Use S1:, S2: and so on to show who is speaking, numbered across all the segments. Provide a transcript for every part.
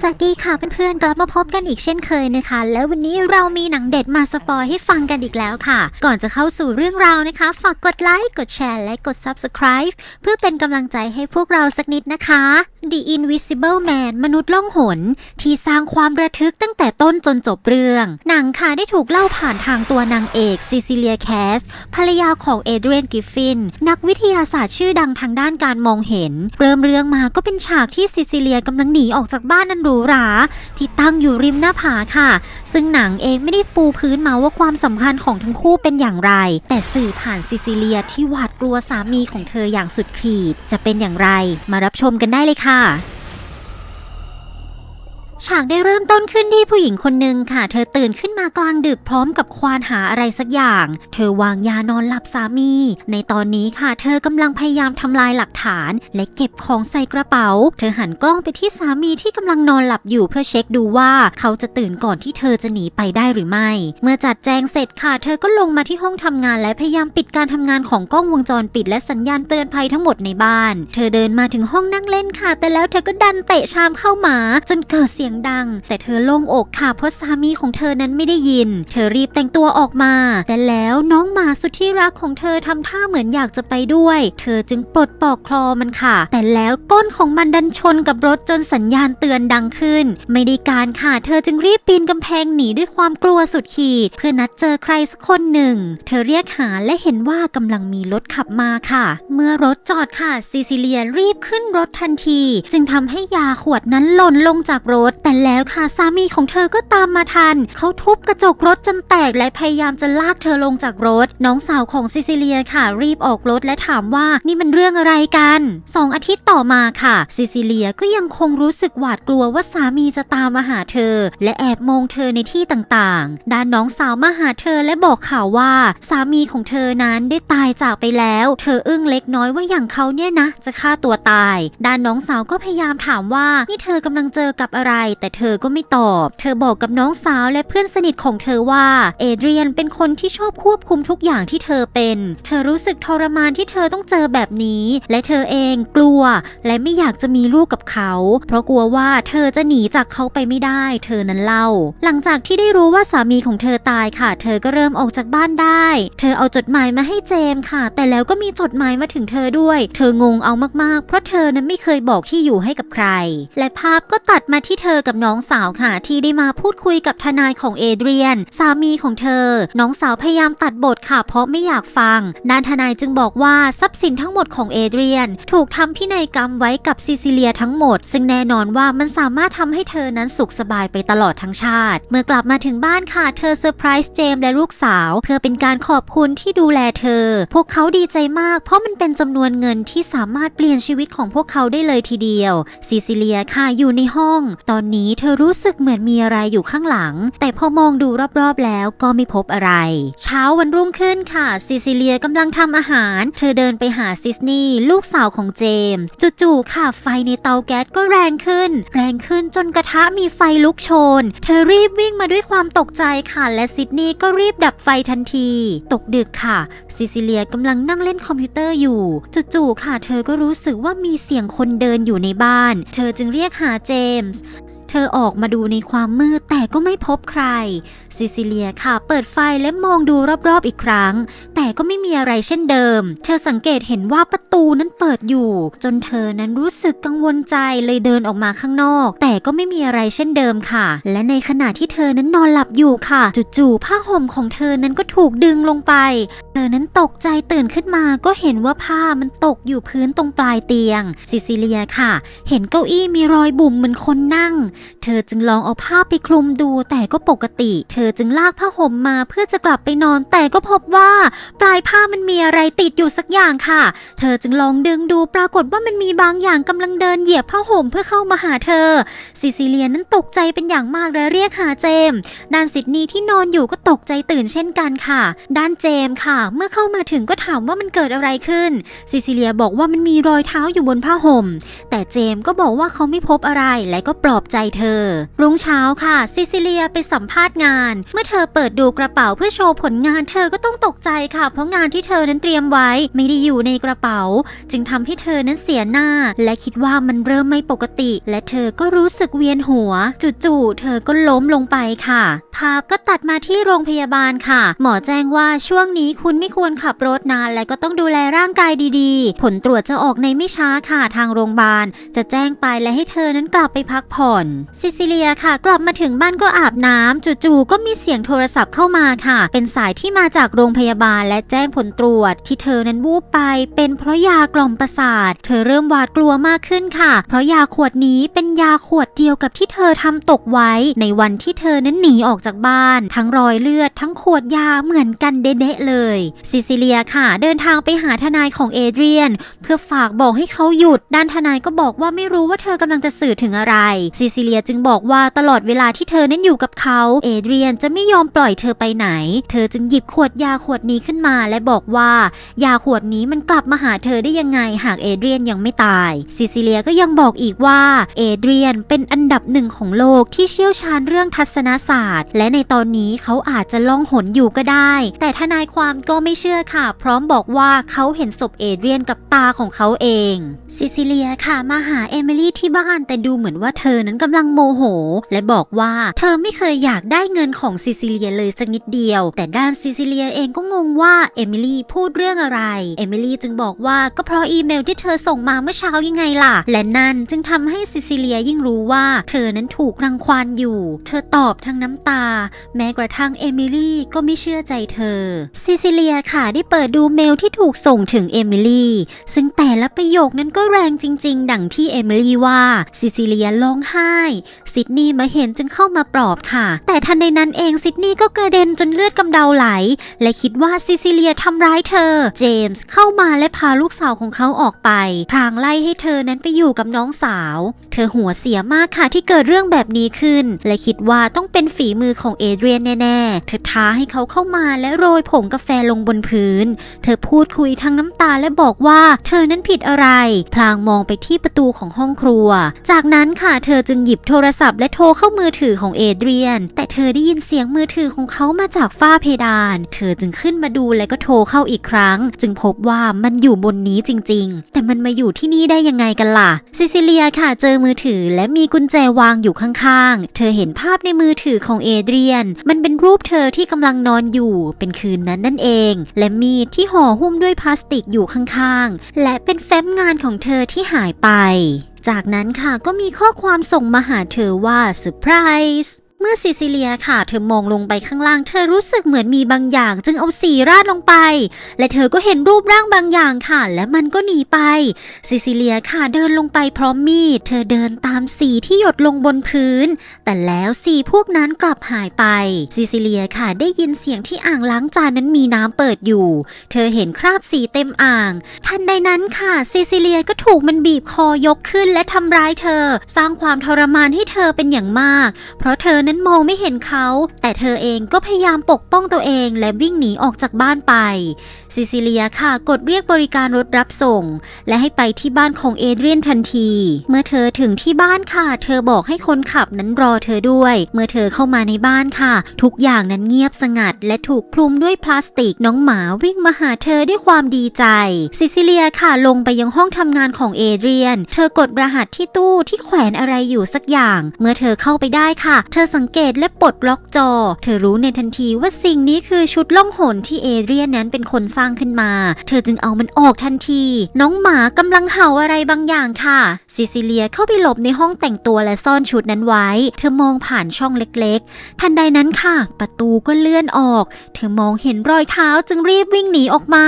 S1: สวัสดีค่ะเพื่อนๆกลับมาพบกันอีกเช่นเคยนะคะ แล้ววันนี้เรามีหนังเด็ดมาสปอยให้ฟังกันอีกแล้วค่ะ ก่อนจะเข้าสู่เรื่องราวนะคะ ฝากกดไลค์กดแชร์และกด Subscribe เพื่อเป็นกำลังใจให้พวกเราสักนิดนะคะ The Invisible Man มนุษย์ล่องหน ที่สร้างความระทึกตั้งแต่ต้นจนจบเรื่อง หนังค่ะได้ถูกเล่าผ่านทางตัวนางเอกซิซิเลียแคสภรรยาของเอเดรียนกริฟฟิน นักวิทยาศาสตร์ชื่อดังทางด้านการมองเห็น เริ่มเรื่องมาก็เป็นฉากที่ซิซิเลียกำลังหนีออกจากบ้านนันหรูหราที่ตั้งอยู่ริมหน้าผาค่ะ ซึ่งหนังเองไม่ได้ปูพื้นมาว่าความสัมพันธ์ของทั้งคู่เป็นอย่างไร แต่สื่อผ่านซิซิเลียที่หวาดกลัวสามีของเธออย่างสุดขีด จะเป็นอย่างไร มารับชมกันได้เลยค่ะ ฉากได้เริ่มต้นขึ้นที่ผู้หญิงคนหนึ่งค่ะ เธอตื่นขึ้นมากลางดึกพร้อมกับควานหาอะไรสักอย่าง เธอวางยานอนหลับสามี ในตอนนี้ค่ะ เธอกำลังพยายามทำลายหลักฐาน และเก็บของใส่กระเป๋า เธอหันกล้องไปที่สามีที่กำลังนอนหลับอยู่เพื่อเช็คดูว่าเขาจะตื่นก่อนที่เธอจะหนีไปได้หรือไม่ เมื่อจัดแจงเสร็จค่ะ เธอก็ลงมาที่ห้องทำงานและพยายามปิดการทำงานของกล้องวงจรปิด และสัญญาณเตือนภัยทั้งหมดในบ้าน เธอเดินมาถึงห้องนั่งเล่นค่ะ แต่แล้วเธอก็ดันเตะชามเข้ามาจนเกิดเสียงดัง แต่เธอโล่งอกค่ะเพราะสามีของเธอนั้นไม่ได้ยิน เธอรีบแต่งตัวออกมา แต่แล้วน้องหมาสุดที่รักของเธอทำท่าเหมือนอยากจะไปด้วย เธอจึงปลดปลอกคลอมันค่ะ แต่แล้วก้นของมันดันชนกับรถจนสัญญาณเตือนดังขึ้น ไม่ได้การค่ะ เธอจึงรีบปีนกำแพงหนีด้วยความกลัวสุดขีด เพื่อนัดเจอใครสักคนหนึ่ง เธอเรียกหาและเห็นว่ากำลังมีรถขับมาค่ะ เมื่อรถจอดค่ะซิซิเลียรีบขึ้นรถทันที จึงทำให้ยาขวดนั้นหล่นลงจากรถแต่แล้วค่ะสามีของเธอก็ตามมาทัน เขาทุบกระจกรถจนแตกและพยายามจะลากเธอลงจากรถ น้องสาวของซิซิเลียค่ะ รีบออกรถและถามว่านี่มันเรื่องอะไรกันสองอาทิตย์ต่อมาค่ะ ซิซิเลียก็ยังคงรู้สึกหวาดกลัวว่าสามีจะตามมาหาเธอ และแอบมองเธอในที่ต่างๆ ด้านน้องสาวมาหาเธอและบอกข่าวว่า สามีของเธอนั้นได้ตายจากไปแล้ว เธออึ้งเล็กน้อยว่าอย่างเขาเนี่ยนะ จะฆ่าตัวตาย ด้านน้องสาวก็พยายามถามว่านี่เธอกำลังเจอกับอะไรแต่เธอก็ไม่ตอบ เธอบอกกับน้องสาวและเพื่อนสนิทของเธอว่า เอเดรียนเป็นคนที่ชอบควบคุมทุกอย่างที่เธอเป็น เธอรู้สึกทรมานที่เธอต้องเจอแบบนี้ และเธอเองกลัว และไม่อยากจะมีลูกกับเขา เพราะกลัวว่าเธอจะหนีจากเขาไปไม่ได้ เธอนั้นเล่า หลังจากที่ได้รู้ว่าสามีของเธอตายค่ะ เธอก็เริ่มออกจากบ้านได้ เธอเอาจดหมายมาให้เจมส์ค่ะ แต่แล้วก็มีจดหมายมาถึงเธอด้วย เธองงเอามากๆ เพราะเธอนั้นไม่เคยบอกที่อยู่ให้กับใคร และภาพก็ตัดมาที่เธอกับน้องสาวค่ะ ที่ได้มาพูดคุยกับทนายของเอเดรียน สามีของเธอ น้องสาวพยายามตัดบทค่ะ เพราะไม่อยากฟังด้านทนายจึงบอกว่าทรัพย์สินทั้งหมดของเอเดรียน ถูกทำพินัยกรรมไว้กับซิซิเลียทั้งหมด ซึ่งแน่นอนว่ามันสามารถทำให้เธอนั้นสุขสบายไปตลอดทั้งชาติ เมื่อกลับมาถึงบ้านค่ะ เธอเซอร์ไพรส์เจมและลูกสาว เพื่อเป็นการขอบคุณที่ดูแลเธอ พวกเขาดีใจมาก เพราะมันเป็นจำนวนเงินที่สามารถเปลี่ยนชีวิตของพวกเขาได้เลยทีเดียวซิซิเลียค่ะอยู่ในห้อง ตอนนี้เธอรู้สึกเหมือนมีอะไรอยู่ข้างหลัง แต่พอมองดูรอบๆแล้วก็ไม่พบอะไร เช้าวันรุ่งขึ้นค่ะซิซิเลียกำลังทำอาหาร เธอเดินไปหาซิสนีย์ลูกสาวของเจมส์จู่ๆค่ะไฟในเตาแก๊สก็แรงขึ้น แรงขึ้นจนกระทะมีไฟลุกโชน เธอรีบวิ่งมาด้วยความตกใจค่ะ และซิดนีย์ก็รีบดับไฟทันที ตกดึกค่ะ ซิซิเลียกำลังนั่งเล่นคอมพิวเตอร์อยู่จู่ๆค่ะ เธอก็รู้สึกว่ามีเสียงคนเดินอยู่ในบ้าน เธอจึงเรียกหาเจมส์ เธอออกมาดูในความมืดแต่ก็ไม่พบใคร ซิซิเลียค่ะ เปิดไฟและมองดูรอบๆอีกครั้ง แต่ก็ไม่มีอะไรเช่นเดิม เธอสังเกตเห็นว่าประตูนั้นเปิดอยู่ จนเธอนั้นรู้สึกกังวลใจเลยเดินออกมาข้างนอก แต่ก็ไม่มีอะไรเช่นเดิมค่ะ และในขณะที่เธอนั้นนอนหลับอยู่ค่ะจู่ๆผ้าห่มของเธอนั้นก็ถูกดึงลงไป เธอนั้นตกใจตื่นขึ้นมาก็เห็นว่าผ้ามันตกอยู่พื้นตรงปลายเตียง ซิซิเลียค่ะ เห็นเก้าอี้มีรอยบุ่มเหมือนคนนั่งเธอจึงลองเอาผ้าไปคลุมดูแต่ก็ปกติ เธอจึงลากผ้าห่มมาเพื่อจะกลับไปนอน แต่ก็พบว่า ปลายผ้ามันมีอะไรติดอยู่สักอย่างค่ะ เธอจึงลองดึงดูปรากฏว่ามันมีบางอย่างกำลังเดินเหยียบผ้าห่มเพื่อเข้ามาหาเธอ ซิซิเลียนั้นตกใจเป็นอย่างมากและเรียกหาเจมด้านซิดนีย์ที่นอนอยู่ก็ตกใจตื่นเช่นกันค่ะ ด้านเจมค่ะ เมื่อเข้ามาถึงก็ถามว่ามันเกิดอะไรขึ้น ซิซิเลียบอกว่ามันมีรอยเท้าอยู่บนผ้าห่ม แต่เจมก็บอกว่าเขาไม่พบอะไรและก็ปลอบใจเธอ รุ่งเช้าค่ะ ซิซิเลียไปสัมภาษณ์งาน เมื่อเธอเปิดดูกระเป๋าเพื่อโชว์ผลงานเธอก็ต้องตกใจค่ะ เพราะงานที่เธอนั้นเตรียมไว้ไม่ได้อยู่ในกระเป๋า จึงทำให้เธอนั้นเสียหน้า และคิดว่ามันเริ่มไม่ปกติ และเธอก็รู้สึกเวียนหัว จู่ๆเธอก็ล้มลงไปค่ะ ภาพก็ตัดมาที่โรงพยาบาลค่ะ หมอแจ้งว่าช่วงนี้คุณไม่ควรขับรถนาน และก็ต้องดูแลร่างกายดีๆ ผลตรวจจะออกในไม่ช้าค่ะทางโรงพยาบาล จะแจ้งไปและให้เธอนั้นกลับไปพักผ่อนซิซิเลียค่ะ กลับมาถึงบ้านก็อาบน้ำจู่ๆก็มีเสียงโทรศัพท์เข้ามาค่ะ เป็นสายที่มาจากโรงพยาบาลและแจ้งผลตรวจ ที่เธอนั้นวูบไป เป็นเพราะยากล่อมประสาท เธอเริ่มหวาดกลัวมากขึ้นค่ะ เพราะยาขวดนี้เป็นยาขวดเดียวกับที่เธอทำตกไว้ ในวันที่เธอนั้นหนีออกจากบ้าน ทั้งรอยเลือดทั้งขวดยาเหมือนกันเด๊ะเลยซิซิเลียค่ะ เดินทางไปหาทนายของเอเดรียน เพื่อฝากบอกให้เขาหยุด ด้านทนายก็บอกว่าไม่รู้ว่าเธอกำลังจะสื่อถึงอะไรซิซิเลียจึงบอกว่าตลอดเวลาที่เธอนั้นอยู่กับเขา เอเดรียนจะไม่ยอมปล่อยเธอไปไหน เธอจึงหยิบขวดยาขวดนี้ขึ้นมา และบอกว่า ยาขวดนี้มันกลับมาหาเธอได้ยังไงหากเอเดรียนยังไม่ตาย ซิซิเลียก็ยังบอกอีกว่าเอเดรียนเป็นอันดับหนึ่งของโลกที่เชี่ยวชาญเรื่องทัศนศาสตร์ และในตอนนี้เขาอาจจะล่องหนอยู่ก็ได้ แต่ทนายความก็ไม่เชื่อค่ะ พร้อมบอกว่าเขาเห็นศพเอเดรียนกับตาของเขาเอง ซิซิเลียค่ะมาหาเอมิลี่ที่บ้านแต่ดูเหมือนว่าเธอนั้นกำลังโมโห และบอกว่าเธอไม่เคยอยากได้เงินของซิซิเลียเลยสักนิดเดียว แต่ด้านซิซิเลียเองก็งงว่าเอมิลี่พูดเรื่องอะไร เอมิลี่จึงบอกว่าก็เพราะอีเมลที่เธอส่งมาเมื่อเช้ายังไงล่ะ และนั่นจึงทำให้ซิซิเลียยิ่งรู้ว่าเธอนั้นถูกรังควานอยู่ เธอตอบทั้งน้ำตา แม้กระทั่งเอมิลี่ก็ไม่เชื่อใจเธอ ซิซิเลียค่ะได้เปิดดูเมลที่ถูกส่งถึงเอมิลี่ซึ่งแต่ละประโยคนั้นก็แรงจริง ๆ ดังที่เอมิลี่ว่าซิซิเลียร้องไห้ซิดนีย์มาเห็นจึงเข้ามาปลอบค่ะ แต่ทันใดนั้นเองซิดนีย์ก็กระเด็นจนเลือดกำเดาไหล และคิดว่าซิซิเลียทำร้ายเธอ เจมส์เข้ามาและพาลูกสาวของเขาออกไป พรางไล่ให้เธอนั้นไปอยู่กับน้องสาว เธอหัวเสียมากค่ะที่เกิดเรื่องแบบนี้ขึ้น และคิดว่าต้องเป็นฝีมือของเอเดรียนแน่ๆ เธอท้าให้เขาเข้ามาและโรยผงกาแฟลงบนพื้น เธอพูดคุยทั้งน้ำตาและบอกว่าเธอนั้นผิดอะไร พลางมองไปที่ประตูของห้องครัว จากนั้นค่ะเธอจึงหยิบโทรศัพท์และโทรเข้ามือถือของเอเดรียน แต่เธอได้ยินเสียงมือถือของเขามาจากฝ้าเพดาน เธอจึงขึ้นมาดูและก็โทรเข้าอีกครั้ง จึงพบว่ามันอยู่บนนี้จริง ๆ แต่มันมาอยู่ที่นี่ได้ยังไงกันล่ะ ซิซิเลียค่ะเจอมือถือและมีกุญแจวางอยู่ข้างๆ เธอเห็นภาพในมือถือของเอเดรียน มันเป็นรูปเธอที่กำลังนอนอยู่ เป็นคืนนั้นนั่นเอง และมีดที่ห่อหุ้มด้วยพลาสติกอยู่ข้างๆ และเป็นแฟ้มงานของเธอที่หายไป จากนั้นค่ะก็มีข้อความส่งมาหาเธอว่าเซอร์ไพรส์ เมื่อซิซิเลียค่ะ เธอมองลงไปข้างล่าง เธอรู้สึกเหมือนมีบางอย่าง จึงเอาสีราดลงไป และเธอก็เห็นรูปร่างบางอย่างค่ะ และมันก็หนีไป ซิซิเลียค่ะเดินลงไปพร้อมมีด เธอเดินตามสีที่หยดลงบนพื้น แต่แล้วสีพวกนั้นกลับหายไป ซิซิเลียค่ะได้ยินเสียงที่อ่างล้างจานนั้นมีน้ำเปิดอยู่ เธอเห็นคราบสีเต็มอ่าง ทันใดนั้นค่ะซิซิเลียก็ถูกมันบีบคอยกขึ้นและทำร้ายเธอ สร้างความทรมานให้เธอเป็นอย่างมาก เพราะเธอนั้นมองไม่เห็นเขา แต่เธอเองก็พยายามปกป้องตัวเองและวิ่งหนีออกจากบ้านไป ซิซิเลียค่ะกดเรียกบริการรถรับส่ง และให้ไปที่บ้านของเอเดรียนทันที เมื่อเธอถึงที่บ้านค่ะ เธอบอกให้คนขับนั้นรอเธอด้วย เมื่อเธอเข้ามาในบ้านค่ะ ทุกอย่างนั้นเงียบสงัด และถูกคลุมด้วยพลาสติกน้องหมาวิ่งมาหาเธอด้วยความดีใจ ซิซิเลียค่ะลงไปยังห้องทำงานของเอเดรียน เธอกดรหัสที่ตู้ที่แขวนอะไรอยู่สักอย่าง เมื่อเธอเข้าไปได้ค่ะ เธอสังเกตและปลดล็อกจอ เธอรู้ในทันทีว่าสิ่งนี้คือชุดล่องหนที่เอเดรียนนั้นเป็นคนสร้างขึ้นมา เธอจึงเอามันออกทันที น้องหมากำลังเห่าอะไรบางอย่างค่ะ ซิซิเลียเข้าไปหลบในห้องแต่งตัวและซ่อนชุดนั้นไว้ เธอมองผ่านช่องเล็กๆ ทันใดนั้นค่ะ ประตูก็เลื่อนออก เธอมองเห็นรอยเท้าจึงรีบวิ่งหนีออกมา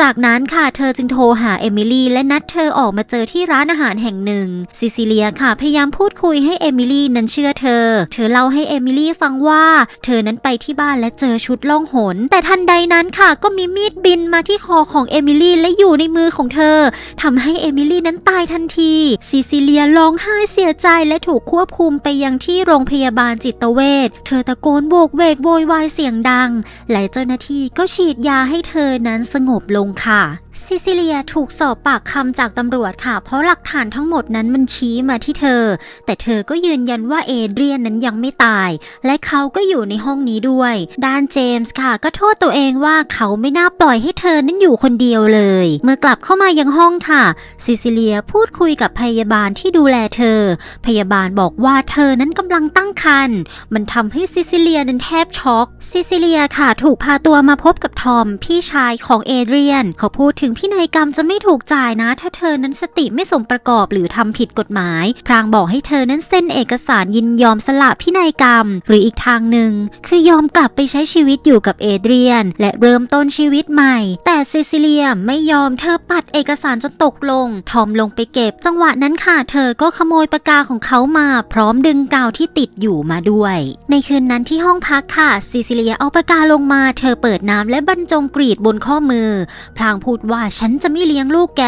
S1: จากนั้นค่ะเธอจึงโทรหาเอมิลี่และนัดเธอออกมาเจอที่ร้านอาหารแห่งหนึ่ง ซิซิเลียค่ะพยายามพูดคุยให้เอมิลี่นั้นเชื่อเธอ เธอเล่าให้เอมิลี่ฟังว่า เธอนั้นไปที่บ้านและเจอชุดล่องหน แต่ทันใดนั้นค่ะก็มีมีดบินมาที่คอของเอมิลี่และอยู่ในมือของเธอทำให้เอมิลี่นั้นตายทันที ซิซิเลียร้องไห้เสียใจและถูกควบคุมไปยังที่โรงพยาบาลจิตเวช เธอตะโกนโบกเวกโวยวายเสียงดัง และเจ้าหน้าที่ก็ฉีดยาให้เธอนั้นสงบลงค่ะซิซิเลียถูกสอบปากคำจากตำรวจค่ะ เพราะหลักฐานทั้งหมดนั้นมันชี้มาที่เธอ แต่เธอก็ยืนยันว่าเอเดรียนนั้นยังไม่ตาย และเขาก็อยู่ในห้องนี้ด้วย ด้านเจมส์ค่ะ ก็โทษตัวเองว่าเขาไม่น่าปล่อยให้เธอนั้นอยู่คนเดียวเลย เมื่อกลับเข้ามายังห้องค่ะ ซิซิเลียพูดคุยกับพยาบาลที่ดูแลเธอ พยาบาลบอกว่าเธอนั้นกำลังตั้งครรภ์มันทำให้ซิซิเลียนั้นแทบช็อก ซิซิเลียค่ะ ถูกพาตัวมาพบกับทอม พี่ชายของเอเดรียน เขาพูดถึงพินัยกรรมจะไม่ถูกจ่ายนะ ถ้าเธอนั้นสติไม่สมประกอบหรือทำผิดกฎหมาย พรางบอกให้เธอนั้นเซ็นเอกสารยินยอมสละพินัยกรรม หรืออีกทางหนึ่งคือยอมกลับไปใช้ชีวิตอยู่กับเอเดรียน และเริ่มต้นชีวิตใหม่ แต่ซิซิเลียไม่ยอมเธอปัดเอกสารจนตกลง ทอมลงไปเก็บ จังหวะนั้นค่ะเธอก็ขโมยปากกาของเขามา พร้อมดึงกาวที่ติดอยู่มาด้วย ในคืนนั้นที่ห้องพักค่ะซิซิเลียเอาปากกาลงมา เธอเปิดน้ำและบรรจงกรีดบนข้อมือ พลางพูดว่าฉันจะไม่เลี้ยงลูกแก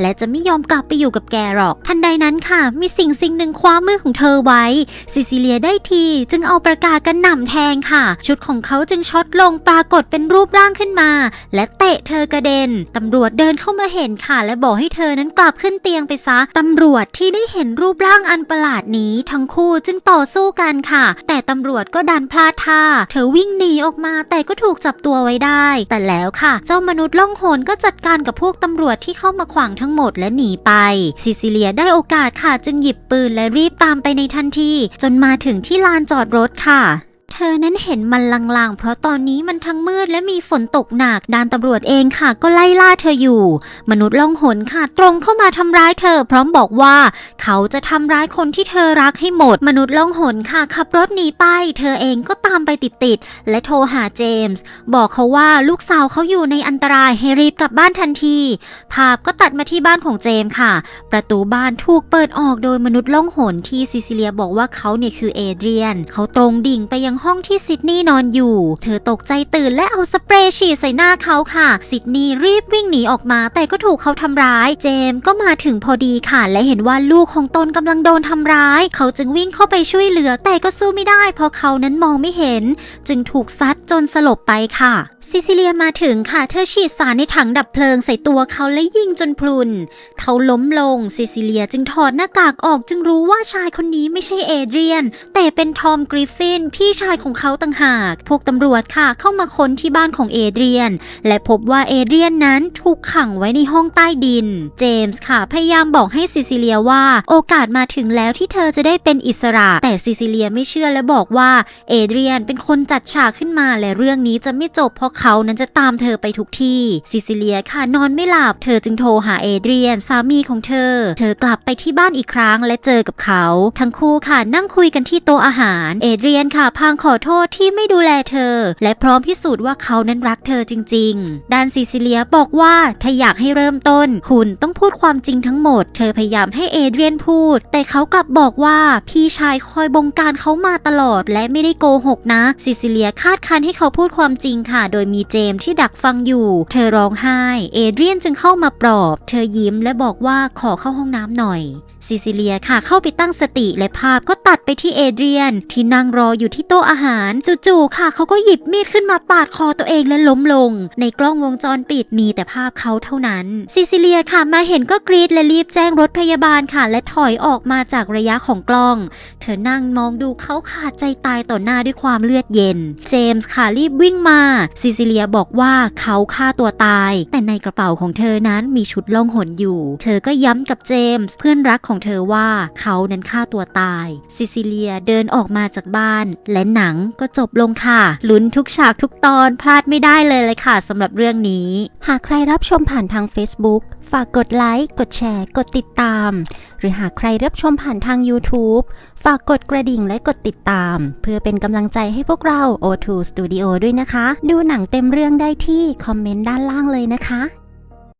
S1: และจะไม่ยอมกลับไปอยู่กับแกหรอก ทันใดนั้นค่ะ มีสิ่งสิ่งหนึ่งคว้ามือของเธอไว้ซิซิเลียได้ที จึงเอาปากกากันหน่ำแทงค่ะ ชุดของเขาจึงช็อตลงปรากฏเป็นรูปร่างขึ้นมา และเตะเธอกระเด็น ตำรวจเดินเข้ามาเห็นค่ะ และบอกให้เธอนั้นกลับขึ้นเตียงไปซะ ตำรวจที่ได้เห็นรูปร่างอันประหลาดนี้ทั้งคู่จึงต่อสู้กันค่ะ แต่ตำรวจก็ดันพลาดท่า เธอวิ่งหนีออกมาแต่ก็ถูกจับตัวไว้ได้ แต่แล้วค่ะ เจ้ามนุษย์ล่องหนก็จัดการกับพวกตำรวจที่เข้ามาขวางทั้งหมดและหนีไป ซิซิเลียได้โอกาสค่ะจึงหยิบปืนและรีบตามไปในทันที จนมาถึงที่ลานจอดรถค่ะ เธอนั้นเห็นมันลางๆ เพราะตอนนี้มันทั้งมืดและมีฝนตกหนัก ด้านตำรวจเองค่ะ ก็ไล่ล่าเธออยู่ มนุษย์ล่องหนค่ะ ตรงเข้ามาทำร้ายเธอ พร้อมบอกว่า เขาจะทำร้ายคนที่เธอรักให้หมด มนุษย์ล่องหนค่ะ ขับรถหนีไป เธอเองก็ตามไปติดๆ และโทรหาเจมส์ บอกเขาว่าลูกสาวเขาอยู่ในอันตรายให้รีบกลับบ้านทันที ภาพก็ตัดมาที่บ้านของเจมส์ค่ะ ประตูบ้านถูกเปิดออกโดยมนุษย์ล่องหนที่ซิซิเลียบอกว่าเขาเนี่ยคือเอเดรียน เขาตรงดิ่งไปยังห้องที่ซิดนีย์นอนอยู่ เธอตกใจตื่นและเอาสเปรย์ฉีดใส่หน้าเขาค่ะ ซิดนีย์รีบวิ่งหนีออกมาแต่ก็ถูกเขาทำร้าย เจมส์ก็มาถึงพอดีค่ะ และเห็นว่าลูกของตนกำลังโดนทำร้าย เขาจึงวิ่งเข้าไปช่วยเหลือแต่ก็สู้ไม่ได้ เพราะเขานั้นมองไม่เห็น จึงถูกซัดจนสลบไปค่ะ ซิซิเลียมาถึงค่ะเธอฉีดสารในถังดับเพลิงใส่ตัวเขาและยิงจนพลุน เขาล้มลงซิซิเลียจึงถอดหน้ากากออกจึงรู้ว่าชายคนนี้ไม่ใช่เอเดรียน แต่เป็นทอมกริฟฟินพี่ชายของเขาต่างหาก พวกตำรวจค่ะเข้ามาค้นที่บ้านของเอเดรียน และพบว่าเอเดรียนนั้นถูกขังไว้ในห้องใต้ดิน เจมส์ค่ะ พยายามบอกให้ซิซิเลียว่า โอกาสมาถึงแล้วที่เธอจะได้เป็นอิสระ แต่ซิซิเลียไม่เชื่อและบอกว่าเอเดรียนเป็นคนจัดฉากขึ้นมาและเรื่องนี้จะไม่จบเพราะเขานั้นจะตามเธอไปทุกที่ซิซิเลียค่ะนอนไม่หลับเธอจึงโทรหาเอเดรียนสามีของเธอ เธอกลับไปที่บ้านอีกครั้งและเจอกับเขา ทั้งคู่ค่ะนั่งคุยกันที่โต๊ะอาหารเอเดรียนค่ะพางขอโทษที่ไม่ดูแลเธอ และพร้อมพิสูจน์ว่าเขานั้นรักเธอจริง ๆ ด้านซิซิเลียบอกว่าถ้าอยากให้เริ่มต้น คุณต้องพูดความจริงทั้งหมด เธอพยายามให้เอเดรียนพูด แต่เขากลับบอกว่าพี่ชายคอยบงการเขามาตลอด และไม่ได้โกหกนะซิซิเลียคาดคันให้เขาพูดความจริงค่ะ โดยมีเจมส์ที่ดักฟังอยู่ เธอร้องไห้ เอเดรียนจึงเข้ามาปลอบ เธอยิ้มและบอกว่าขอเข้าห้องน้ำหน่อยซิซิเลียค่ะเข้าไปตั้งสติและภาพก็ตัดไปที่เอเดรียน ที่นั่งรออยู่ที่โต๊ะอาหาร จู่ๆค่ะเขาก็หยิบมีดขึ้นมาปาดคอตัวเองและล้มลง ในกล้องวงจรปิดมีแต่ภาพเขาเท่านั้น ซิซิเลียค่ะมาเห็นก็กรีดและรีบแจ้งรถพยาบาลค่ะ และถอยออกมาจากระยะของกล้อง เธอนั่งมองดูเขาขาดใจตายต่อหน้าด้วยความเลือดเย็น เจมส์ค่ะรีบวิ่งมาซิซิเลียบอกว่าเขาฆ่าตัวตาย แต่ในกระเป๋าของเธอนั้นมีชุดล่องหนอยู่ เธอก็ย้ำกับเจมส์เพื่อนรักของเธอว่าเขานั้นฆ่าตัวตาย ซิซิเลียเดินออกมาจากบ้าน และหนังก็จบลงค่ะ ลุ้นทุกฉากทุกตอนพลาดไม่ได้เลยเลยค่ะสำหรับเรื่องนี้ หากใครรับชมผ่านทาง Facebook ฝากกดไลค์ กดแชร์ กดติดตาม หรือหากใครรับชมผ่านทาง YouTube ฝากกดกระดิ่งและกดติดตาม เพื่อเป็นกำลังใจให้พวกเรา O2 Studio ด้วยนะคะ ดูหนังเต็มเรื่องได้ที่คอมเมนต์ด้านล่างเลยนะคะ